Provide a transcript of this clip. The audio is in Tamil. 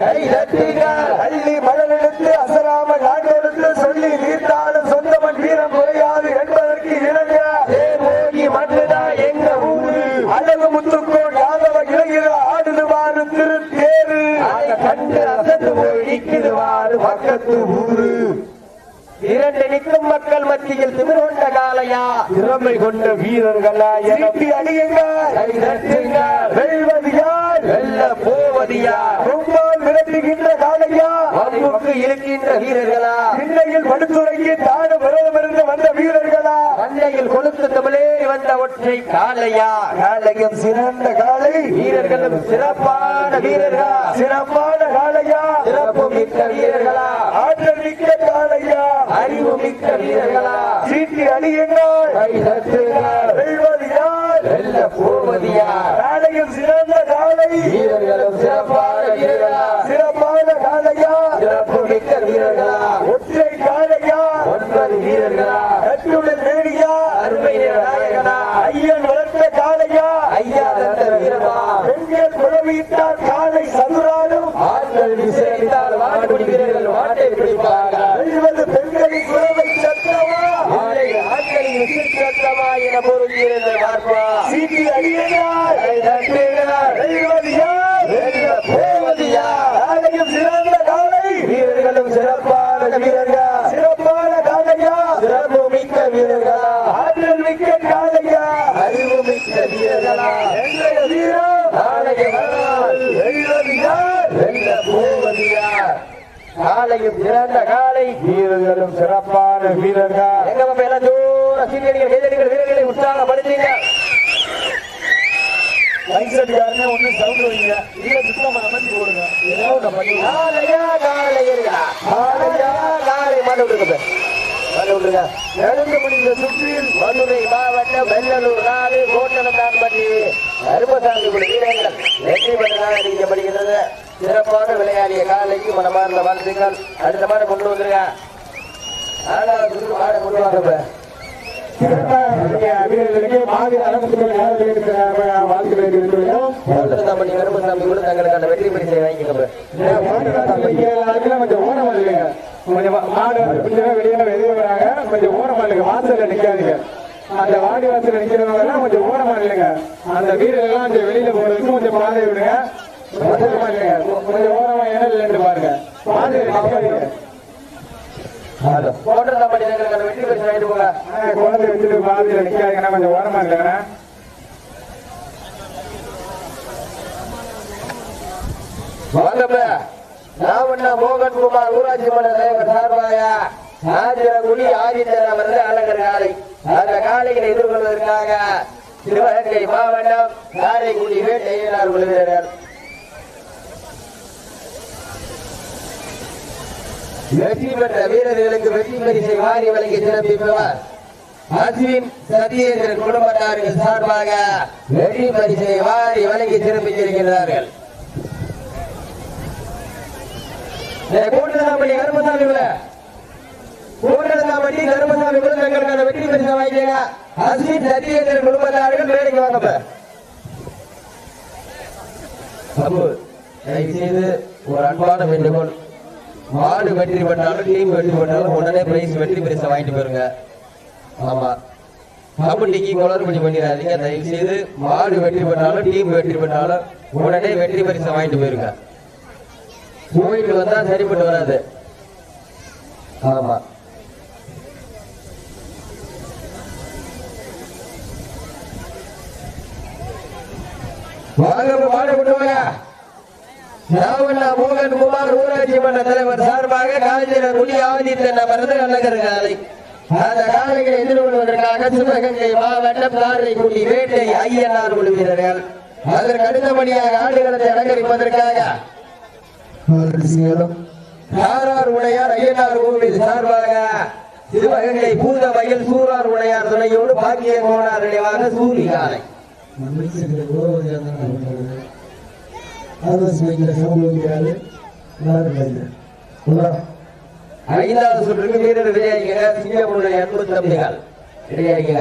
அள்ளி மழலெடுத்து அசராம நாடெடுத்து சொல்லி நீர்த்தாலும் சொந்தமன் வீரம் குறையாது என்பதற்கு இணங்க எங்க ஊரு? அழகு முத்துக்கோள் யாதவ இளைஞர? ஆடுதுவாரு திருத்தேரு. அதை கண்டு அசந்து போய் நிற்குதுவாரு பக்கத்து ஊரு. இரண்டு நிற்கும் மக்கள் மத்தியில் திமிர் கொண்ட காலையா திறமை கொண்ட வீரர்களா எனக்கு அடியுங்கள் வெல்வது யார்? வெல்ல போவது யார்? கொம்பால் விரட்டுகின்ற காலையா? அம்புக்கு இருக்கின்ற வீரர்களா? இன்னையில் படுத்துறைக்கு தாடு விரதமிருந்து வந்த வீரர்களா? அன்னையில் தமிழே வந்த ஒற்றை காலையா காலையும் சிறந்த காலை வீரர்களும் சிறப்பான வீரர்களா? சிறப்பான காலையா சிறப்பு மிக்க வீரர்களா? ஆற்றல் மிக்க காலையா அறிவு மிக்க வீரர்களா? சீட்டி அடியுங்கள் வெல்வது யார் வெல்ல போவது யார் காலையும் சிறந்த காலை வீரர்களும் சிறப்பான ஒன்பது வீரர்களா கட்டுடன் நேடியா அருமை நாயகனா ஐயன் வளர்த்த காலையா ஐயா தந்த வீரமா. பெண்கள் காலை சதுராலும் ஆண்கள் வாட்டுடி வீரர்கள் வாட்டை பிடிப்பார்கள். பெண்களின் சத்தமா ஆண்களின் சத்தமா என பொருள் வீரர்கள் பார்ப்பா. சீட்டி வெல்ல போவது காலையும் சிறந்த காலை. வீரர்களும் சிறப்பான வீரர்கள். எங்க நம்ம எல்லாம் தூர சீனியர்கள் எதிரிகள் வீரர்களை உற்சாகப்படுத்தீங்க ஒண்ணு சவுண்ட் வைங்க இல்ல சுத்தம் அமைச்சு போடுங்க. ஏதோ ஒண்ணு பண்ணி. காலையா காலையா காலையா காலை மாட்ட விட்டுருங்க. மாட்ட விட்டுருங்க. முடிந்த சுற்றில் மதுரை மாவட்டம் வெள்ளலூர் நாடு கருப்பசாமி வீரர்கள் வெற்றி பெற்றதாக அறிவிக்கப்படுகிறது சிறப்பான விளையாடிய காலைக்கு மனமார்ந்த வாழ்த்துக்கள். அடுத்த மாட கொண்டு வந்துருங்க. ஆளாளர் மாட கொண்டு வாங்க தங்களுக்கான வெற்றி பரிசை வாங்கிக்கங்க. கொஞ்சம் மாடு கொஞ்சம் வெளியே வெளியே வராங்க. கொஞ்சம் ஓரமா இல்லைங்க வாசல்ல நிக்காதீங்க. அந்த வாடி வாசல்ல நிக்கிறவங்க எல்லாம் கொஞ்சம் ஓரமா இல்லைங்க அந்த வீரர்கள் எல்லாம் கொஞ்சம் வெளியில போறதுக்கு கொஞ்சம் பாதை விடுங்க. கொஞ்சம் ஓரமா இடம் பாருங்க வெற்றி பரிசை வாங்கிட்டு போங்க குழந்தை வச்சுட்டு பாதையில நிக்காதீங்கன்னா கொஞ்சம் ஓரமா இல்லைங்க வாங்கப்ப மோகன் குமார் ஊராட்சி மன்ற தலைவர் சார்பாக ஆதிரகுடி ஆதித்தன் அவரது காலை அந்த காலைகளை எதிர்கொள்வதற்காக சிவகங்கை மாவட்டம் காரைக்குடி வேட்டையினார் விழுகிறார்கள். வெற்றி பெற்ற வீரர்களுக்கு வெற்றி பரிசை வாரி வழங்கி சிறப்பிப்பவர் அஸ்வின் சத்யேந்திரன் குடும்பத்தார்கள் சார்பாக வெற்றி பரிசை வாரி வழங்கி சிறப்பித்திருக்கிறார்கள். கூட்டதாமணி கருமசாமி விட கூட்டதாமணி கருமசாமி கூட தங்களுக்கான வெற்றி பரிசு வாங்கிங்க அஸ்வின் சத்யேந்திரன் குடும்பத்தார்கள் வேலைக்கு வாங்கப்ப அப்பு தயவு செய்து ஒரு அன்பான வேண்டுகோள். மாடு வெற்றி பெற்றாலும் டீம் வெற்றி பெற்றாலும் உடனே பிரைஸ் வெற்றி பிரைஸ் வாங்கிட்டு போயிருங்க. ஆமா. கமிட்டிக்கு குளறுபடி பண்ணிடாதீங்க. தயவு செய்து மாடு வெற்றி பெற்றாலும் டீம் வெற்றி பெற்றாலும் உடனே வெற்றி பரிசை வாங்கிட்டு போயிருங்க. போயிட்டு வந்தா சரிப்பட்டு வராது. ஆமா. வாங்க மாடு கொண்டு வாங்க. ராவண்ணா மோகன் குமார் ஊராட்சி மன்ற தலைவர் சார்பாக காஞ்சிர குடி ஆதித்தன் அமர்ந்து அழகர் காலை. அந்த காலைகளை எதிர்கொள்வதற்காக சிவகங்கை மாவட்டம் காரைக்குடி வேட்டை ஐயனார் குழு வீரர்கள் அதற்கு அடுத்தபடியாக ஆடுகளத்தை அலங்கரிப்பதற்காக யாரார் உடையார் ஐயனார் கோவில் சார்பாக சிவகங்கை பூத வயல் சூரார் உடையார் துணையோடு பாக்கிய கோணார் நினைவாக சூரி காலை. ஐந்தாவது சுற்றுக்கு வீரர் விளையாடுகிற சிங்கப்பூருடைய அன்பு தம்பிகள் விளையாடுகிற